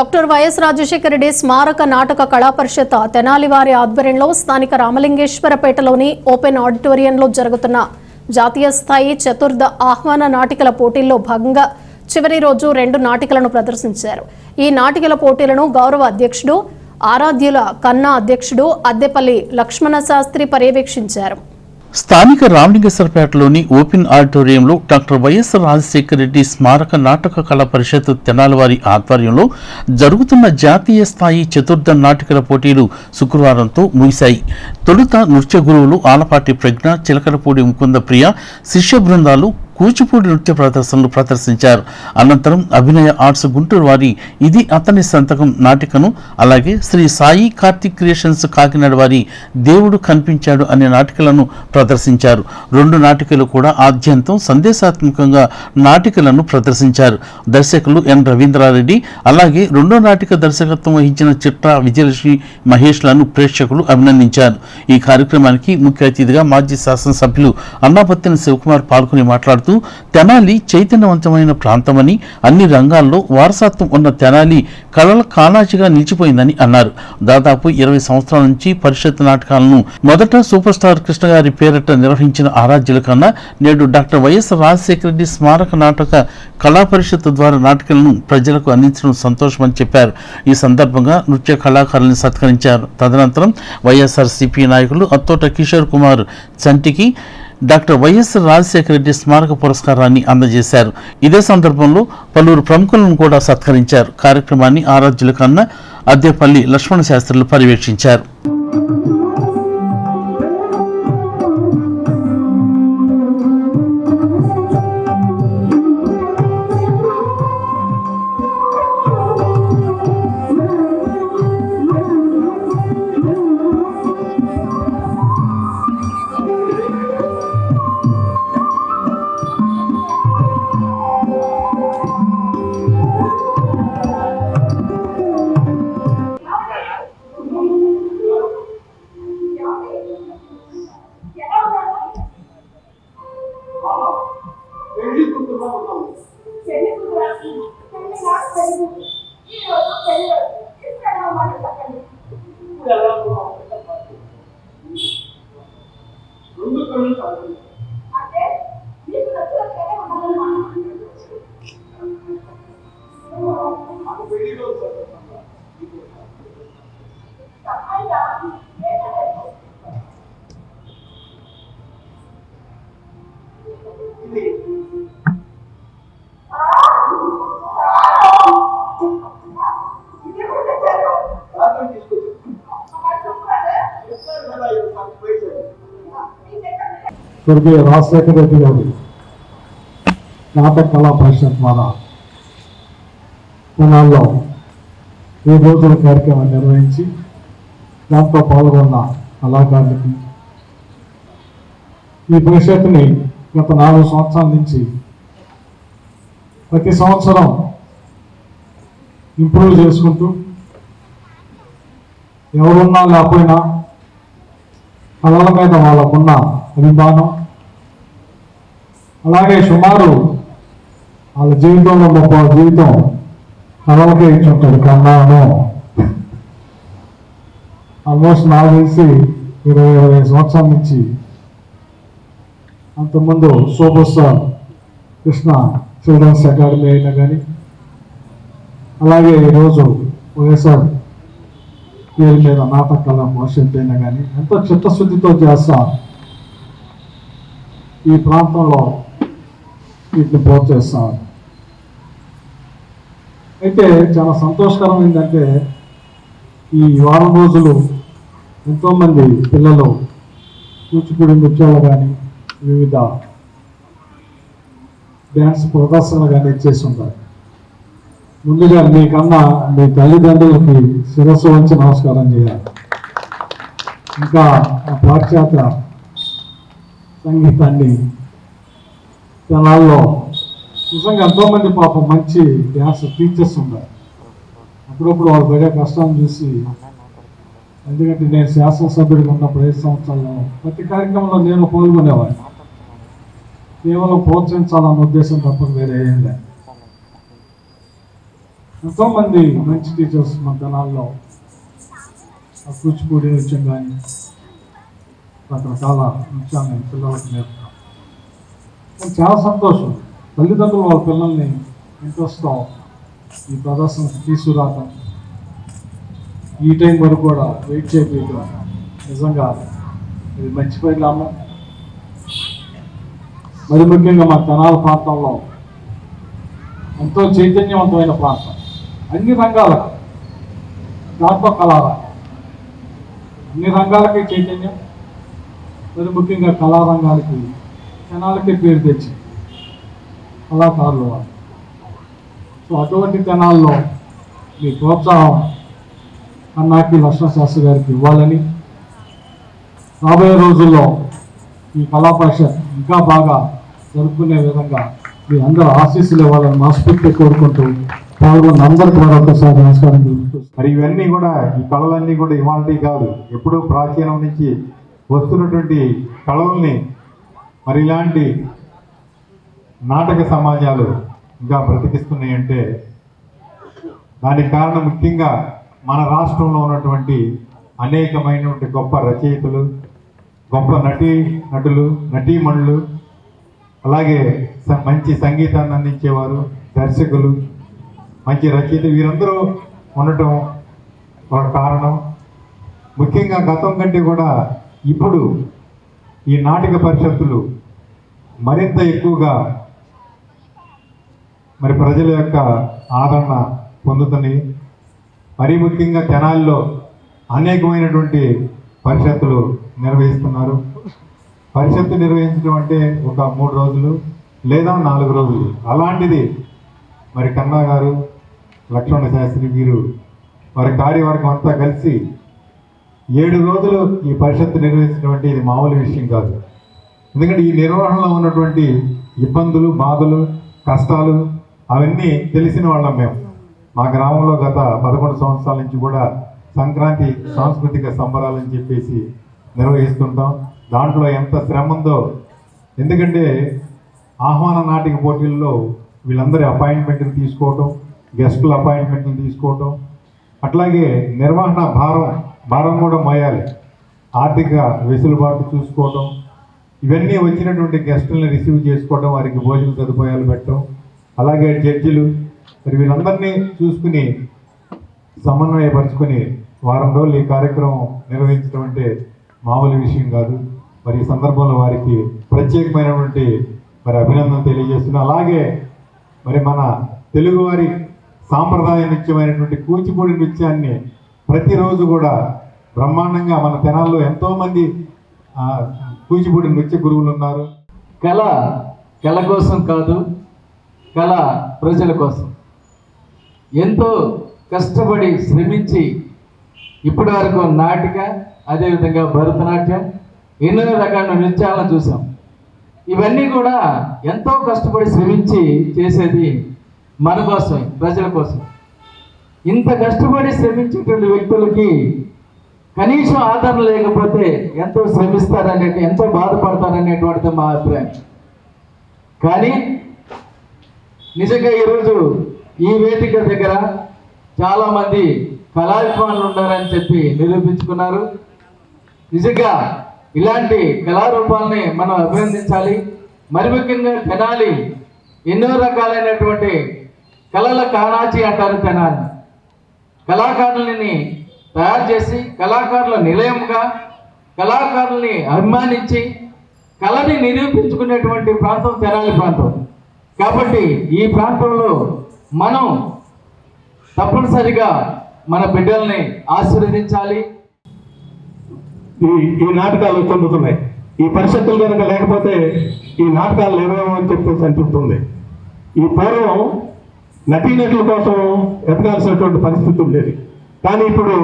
Doctor YS Rajasekhara Reddy స్మారక నాటక కళా పరిషత్ తెనాలి వారి ఆధ్వర్యంలో స్థానిక రామలింగేశ్వరపేటలోని ఓపెన్ ఆడిటోరియంలో జరుగుతున్న జాతీయ స్థాయి చతుర్థ ఆహ్వాన నాటికల పోటీల్లో భాగంగా చివరి రోజు రెండు నాటికలను ప్రదర్శించారు. ఈ నాటికల పోటీలను గౌరవ అధ్యక్షుడు ఆరాధ్యుల కన్నా అధ్యక్షుడు అద్దెపల్లి లక్ష్మణ శాస్త్రి పర్యవేక్షించారు. స్థానిక రామలింగేశ్వరపేటలోని ఓపెన్ ఆడిటోరియంలో డాక్టర్ వైఎస్ రాజశేఖర రెడ్డి స్మారక నాటక కళా పరిషత్ తెనాలవారి ఆధ్వర్యంలో జరుగుతున్న జాతీయ స్థాయి చతుర్థ నాటకల పోటీలు శుక్రవారంతో ముగిశాయి. తొలుత నృత్య గురువులు ఆలపాటి ప్రజ్ఞ చిలకలపూడి ముకుంద ప్రియ శిష్య బృందాలు కూచిపూడి నృత్య ప్రదర్శనలు ప్రదర్శించారు. అనంతరం అభినయ ఆర్ట్స్ గుంటూరు వారి ఇది అతని సంతకం నాటికను అలాగే శ్రీ సాయి కార్తిక్ క్రియేషన్స్ కాకినాడ వారి దేవుడు కనిపించాడు అనే నాటికలను ప్రదర్శించారు. రెండు నాటికలు కూడా ఆద్యంతం సందేశాత్మకంగా నాటికలను ప్రదర్శించారు. దర్శకులు ఎన్ రవీంద్రారెడ్డి అలాగే రెండో నాటిక దర్శకత్వం వహించిన చిట్రా విజయలక్ష్మి మహేష్లను ప్రేక్షకులు అభినందించారు. ఈ కార్యక్రమానికి ముఖ్య అతిథిగా మాజీ శాసనసభ్యులు అన్నాపత్తిన శివకుమార్ పాల్గొని మాట్లాడుతూ తెనాలి చైతన్యవంతమైన ప్రాంతమని అన్ని రంగాల్లో వారసత్వం ఉన్న తెనాలి కళల కాలాచిగా నిలిచిపోయిందని అన్నారు. దాదాపు ఇరవై సంవత్సరాల నుంచి పరిషత్ నాటకాలను మొదట సూపర్ స్టార్ కృష్ణ గారి పేరిట నిర్వహించిన ఆరాధ్యుల కన్నా నేడు డాక్టర్ వైఎస్ రాజశేఖర రెడ్డి స్మారక నాటక కళా పరిషత్ ద్వారా నాటకాలను ప్రజలకు అందించడం సంతోషమని చెప్పారు. ఈ సందర్భంగా నృత్య కళాకారులను సత్కరించారు. తదనంతరం వైఎస్ఆర్ సిపి నాయకులు అత్తోట కిషోర్ కుమార్ చంటికి డాక్టర్ వైఎస్ రాజశేఖర రెడ్డి స్మారక పురస్కారాన్ని అందజేశారు. ఇదే సందర్భంలో పలువురు ప్రముఖులను కూడా సత్కరించారు. కార్యక్రమాన్ని ఆరాధ్యుల కన్నా అద్దెపల్లి లక్ష్మణ శాస్త్రులు పర్యవేక్షించారు. రెండు కళ్ళు చదవండి స్వర్గీయ రాజశేఖర రెడ్డి గారి. నాటక కళా పరిషత్ ద్వారా తెనాల్లో ఈ రోజుల కార్యక్రమం నిర్వహించి దాంట్లో పాల్గొన్న కళాకారులకి ఈ భవిష్యత్తుని గత నాలుగు సంవత్సరాల నుంచి ప్రతి సంవత్సరం ఇంప్రూవ్ చేసుకుంటూ ఎవరున్నా లేకపోయినా కళల మీద వాళ్ళకున్న అభిమానం అలాగే సుమారు వాళ్ళ జీవితంలో గొప్ప జీవితం కళలకే ఇచ్చుంటాడు కన్నాను. ఆల్మోస్ట్ నాకు తెలిసి ఇరవై ఇరవై సంవత్సరాల నుంచి అంతకుముందు super star Krishna children's academy అయినా కానీ అలాగే ఈరోజు వైఎస్ఆర్ పేరు మీద నాటకాల మోషన్ అయినా కానీ ఎంతో చిత్తశుద్ధితో చేస్తా ఈ ప్రాంతంలో వీటిని ప్రోత్సహిస్తాం అయితే చాలా సంతోషకరం ఏంటంటే ఈ వారం రోజులు ఎంతోమంది పిల్లలు కూచిపూడి నృత్యాలు కానీ వివిధ డ్యాన్స్ ప్రదర్శనలు కానీ చేసి ఉంటారు. ముందుగా మీకన్నా మీ తల్లిదండ్రులకి శిరస్సు వంచి నమస్కారం చేయాలి. ఇంకా ఆ పాశ్చాత్య సంగీతాన్ని జనాల్లో నిజంగా ఎంతోమంది పాపం మంచి డ్యాన్స్ టీచర్స్ ఉన్నారు. అప్పుడప్పుడు వాళ్ళు పడే కష్టాన్ని చూసి ఎందుకంటే నేను శాసనసభ్యుడిగా ఉన్నప్పుడు ఐదు సంవత్సరాల్లో ప్రతి కార్యక్రమంలో నేను పాల్గొనేవాడిని. కేవలం ప్రోత్సహించాలన్న ఉద్దేశం తప్ప వేరే ఏం లేదు. ఎంతోమంది మంచి టీచర్స్ మన జనాల్లో కూచిపూడి నృత్యం కానీ రకరకాల నృత్యాన్ని పిల్లలకు నేర్పుతాం చాలా సంతోషం. తల్లిదండ్రులు వాళ్ళ పిల్లల్ని ఇంట్రెస్ట్తో ఈ ప్రదర్శనకు తీసుకురావటం. ఈ టైం వరకు కూడా వెయిట్ చేయడం నిజంగా ఇది మర్చిపోయినాము మరి ముఖ్యంగా మా తెనాల ప్రాంతంలో ఎంతో చైతన్యవంతమైన ప్రాంతం. అన్ని రంగాలకు దాంట్లో కళారా అన్ని రంగాలకి చైతన్యం. మరి ముఖ్యంగా కళారంగానికి జనాలకి పేరు తెచ్చి కళాకారులు వాళ్ళు. సో అటువంటి జనాల్లో మీ ప్రోత్సాహం అన్నాకి లక్ష్మణశాస్త్రి గారికి ఇవ్వాలని రాబోయే రోజుల్లో ఈ కళా పరిషత్ ఇంకా బాగా జరుపుకునే విధంగా మీ అందరూ ఆశీస్సులు ఇవ్వాలని మనస్ఫూర్తి కోరుకుంటూ పాల్గొన్న అందరికీ మరొకసారి నమస్కారం మరి ఇవన్నీ కూడా ఈ కళలన్నీ కూడా ఇవాళ కాదు ఎప్పుడూ ప్రాచీనం నుంచి వస్తున్నటువంటి కళల్ని మరి ఇలాంటి నాటక సమాజాలు ఇంకా బ్రతికిస్తున్నాయంటే దానికి కారణం ముఖ్యంగా మన రాష్ట్రంలో ఉన్నటువంటి అనేకమైనటువంటి గొప్ప రచయితలు గొప్ప నటీ నటులు నటీమణులు అలాగే మంచి సంగీతాన్ని అందించేవారు దర్శకులు మంచి రచయిత వీరందరూ ఉండటం ఒక కారణం. ముఖ్యంగా గతం కంటే కూడా ఇప్పుడు ఈ నాటక పరిషత్తులు మరింత ఎక్కువగా మరి ప్రజల యొక్క ఆదరణ పొందుతున్నాయి. మరీ ముఖ్యంగా తెనాల్లో అనేకమైనటువంటి పరిషత్తులు నిర్వహిస్తున్నారు. పరిషత్తు నిర్వహించడం అంటే ఒక మూడు రోజులు లేదా నాలుగు రోజులు. అలాంటిది మరి కన్నా గారు లక్ష్మణ శాస్త్రి వీరు వారి కార్యవర్గం అంతా కలిసి ఏడు రోజులు ఈ పరిషత్తు నిర్వహించినటువంటి ఇది మామూలు విషయం కాదు. ఎందుకంటే ఈ నిర్వహణలో ఉన్నటువంటి ఇబ్బందులు బాధలు కష్టాలు అవన్నీ తెలిసిన వాళ్ళం మేము. మా గ్రామంలో గత పదకొండు సంవత్సరాల నుంచి కూడా సంక్రాంతి సాంస్కృతిక సంబరాలని చెప్పేసి నిర్వహిస్తుంటాం. దాంట్లో ఎంత శ్రమ ఉందో ఎందుకంటే ఆహ్వాన నాటిక పోటీల్లో వీళ్ళందరి అపాయింట్మెంట్లు తీసుకోవటం గెస్టుల అపాయింట్మెంట్లు తీసుకోవటం అట్లాగే నిర్వహణ భారం భారం కూడా మోయాలి. ఆర్థిక వెసులుబాటు చూసుకోవటం ఇవన్నీ వచ్చినటువంటి గెస్టులను రిసీవ్ చేసుకోవడం వారికి భోజనం సదుపాయాలు పెట్టడం అలాగే జడ్జిలు మరి వీళ్ళందరినీ చూసుకుని సమన్వయపరుచుకొని వారం రోజులు ఈ కార్యక్రమం నిర్వహించడం అంటే మామూలు విషయం కాదు. మరి ఈ సందర్భంలో వారికి ప్రత్యేకమైనటువంటి మరి అభినందన తెలియజేస్తున్నాం అలాగే మరి మన తెలుగువారి సాంప్రదాయ నృత్యమైనటువంటి కూచిపూడి నృత్యాన్ని ప్రతిరోజు కూడా బ్రహ్మాండంగా మన తెనాల్లో ఎంతోమంది కూచిపూడి నృత్య గురువులు ఉన్నారు. కళ కళ కోసం కాదు కళ ప్రజల కోసం. ఎంతో కష్టపడి శ్రమించి ఇప్పటి వరకు నాటిక అదేవిధంగా భరతనాట్యం ఎన్నో రకాల నృత్యాలను చూసాం ఇవన్నీ కూడా ఎంతో కష్టపడి శ్రమించి చేసేది మన కోసమే ప్రజల కోసం ఇంత కష్టపడి శ్రమించేటువంటి వ్యక్తులకి కనీసం ఆదరణ లేకపోతే ఎంతో శ్రమిస్తారనే ఎంతో బాధపడతారనేటువంటిది మా అభిప్రాయం. కానీ నిజంగా ఈరోజు ఈ వేదిక దగ్గర చాలామంది కళాభిమానులు ఉన్నారని చెప్పి నిరూపించుకున్నారు. నిజంగా ఇలాంటి కళారూపాలని మనం అభినందించాలి. మరి ముఖ్యంగా తెనాలి ఎన్నో రకాలైనటువంటి కళల కానాచి అంటారు తెనాలి. కళాకారులని తయారు చేసి కళాకారుల నిలయంగా కళాకారుల్ని అభిమానించి కళని నిరూపించుకునేటువంటి ప్రాంతం తెరాలి ప్రాంతం. కాబట్టి ఈ ప్రాంతంలో మనం తప్పనిసరిగా మన బిడ్డల్ని ఆశీర్వదించాలి. ఈ ఈ నాటకాలు పొందుతున్నాయి. ఈ పరిషత్తులు కనుక లేకపోతే ఈ నాటకాలు లేవేమో అని చెప్పేసి అనిపిస్తుంది. ఈ పూర్వం నటీనటుల కోసం ఎదగాల్సినటువంటి పరిస్థితి ఉండేది. కానీ ఇప్పుడు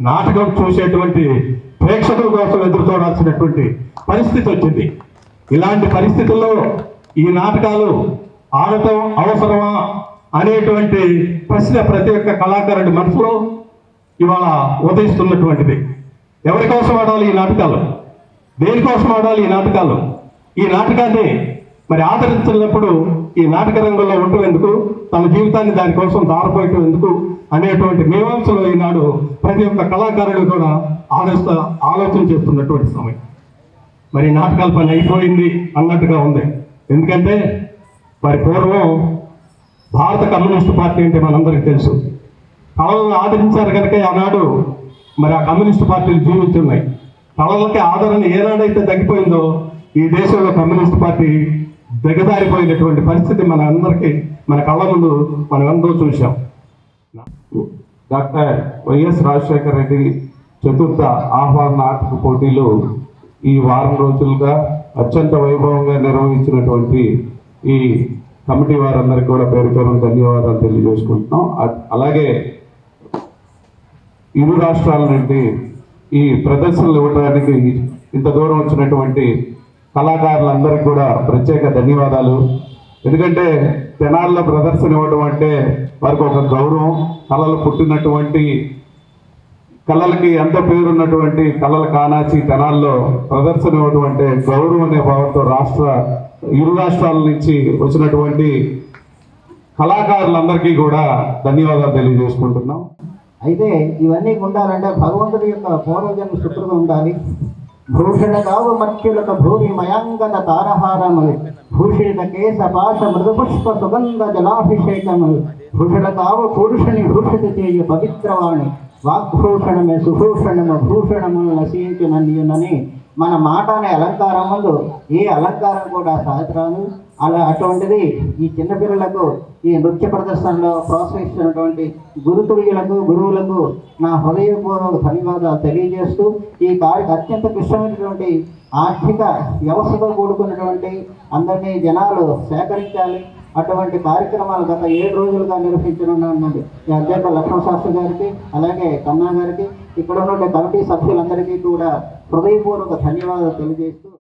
నాటకం చూసేటువంటి ప్రేక్షకుల కోసం ఎదురు చూడాల్సినటువంటి పరిస్థితి వచ్చింది. ఇలాంటి పరిస్థితుల్లో ఈ నాటకాలు ఆడటం అవసరమా అనేటువంటి ప్రశ్న ప్రతి ఒక్క కళాకారుడి మనసులో ఇవాళ ఉదయిస్తున్నటువంటిది. ఎవరి కోసం ఆడాలి ఈ నాటకాలు? దేనికోసం ఆడాలి ఈ నాటకాలు? ఈ నాటకాన్ని మరి ఆదరించినప్పుడు ఈ నాటక రంగంలో ఉండటం ఎందుకు తన జీవితాన్ని దానికోసం దారిపోయటం ఎందుకు అనేటువంటి మీమాంసలో ఈనాడు ప్రతి ఒక్క కళాకారుడు కూడా ఆలోచన ఆలోచన చేస్తున్నటువంటి సమయం. మరి నాటకాల పని అయిపోయింది అన్నట్టుగా ఉంది. ఎందుకంటే మరి పూర్వం భారత కమ్యూనిస్ట్ పార్టీ అంటే మనందరికీ తెలుసు. కళలను ఆదరించారు కనుక ఆనాడు మరి ఆ కమ్యూనిస్ట్ పార్టీలు జీవిస్తున్నాయి కళలకి ఆదరణ ఏనాడైతే తగ్గిపోయిందో ఈ దేశంలో కమ్యూనిస్ట్ పార్టీ దిగదారిపోయినటువంటి పరిస్థితి మన అందరికీ మన కళ్ళ ముందు మనం చూసాం డాక్టర్ వైఎస్ రాజశేఖర రెడ్డి చతుర్థ ఆహ్వాన నాటక పోటీలు ఈ వారం రోజులుగా అత్యంత వైభవంగా నిర్వహించినటువంటి ఈ కమిటీ వారందరికీ కూడా పేరు పేరు ధన్యవాదాలు తెలియజేసుకుంటున్నాం. అలాగే ఇరు రాష్ట్రాల నుండి ఈ ప్రదర్శనలు ఇవ్వడానికి ఇంత దూరం వచ్చినటువంటి కళాకారులందరికీ కూడా ప్రత్యేక ధన్యవాదాలు. ఎందుకంటే తెనాల్లో ప్రదర్శన ఇవ్వడం అంటే వారికి ఒక గౌరవం కళలు పుట్టినటువంటి కళలకి ఎంత పేరున్నటువంటి కళల కానాచి తెనాల్లో ప్రదర్శన ఇవ్వడం అంటే గౌరవం అనే భావంతో రాష్ట్ర ఇరు రాష్ట్రాల నుంచి వచ్చినటువంటి కళాకారులందరికీ కూడా ధన్యవాదాలు తెలియజేసుకుంటున్నాం. అయితే ఇవన్నీ ఉండాలంటే భగవంతుడి యొక్క పూర్వజన్మ శుక్రుడు ఉండాలి. భూషణ కావు భూమి మయాంగన తారహారములు. భూషిత కేశ పాశ మృదుపుష్ప సుగంధ జలాభిషేకములు. భూషణ పురుషుని భూషిత చేయు పవిత్రవాణి. వాగ్భూషణమే సుభూషణము భూషణములు నశించునని మన మాట అనే అలంకారం ముందు. ఏ అలంకారం కూడా సహస్రాలు అలా అటువంటిది ఈ చిన్నపిల్లలకు ఈ నృత్య ప్రదర్శనలో ప్రోత్సహిస్తున్నటువంటి గురుతుల్యులకు గురువులకు నా హృదయపూర్వక ధన్యవాదాలు తెలియజేస్తూ ఈ కార్య అత్యంత క్లిష్టమైనటువంటి ఆర్థిక వ్యవస్థతో కూడుకున్నటువంటి అందరినీ జనాలు సేకరించాలి. అటువంటి కార్యక్రమాలు గత ఏడు రోజులుగా నిర్వహించనున్నటువంటి ఈ అధ్యక్ష లక్ష్మణ శాస్త్రి గారికి అలాగే కన్నా గారికి ఇక్కడ ఉన్న కమిటీ సభ్యులందరికీ కూడా హృదయపూర్వక ధన్యవాదాలు తెలియజేస్తూ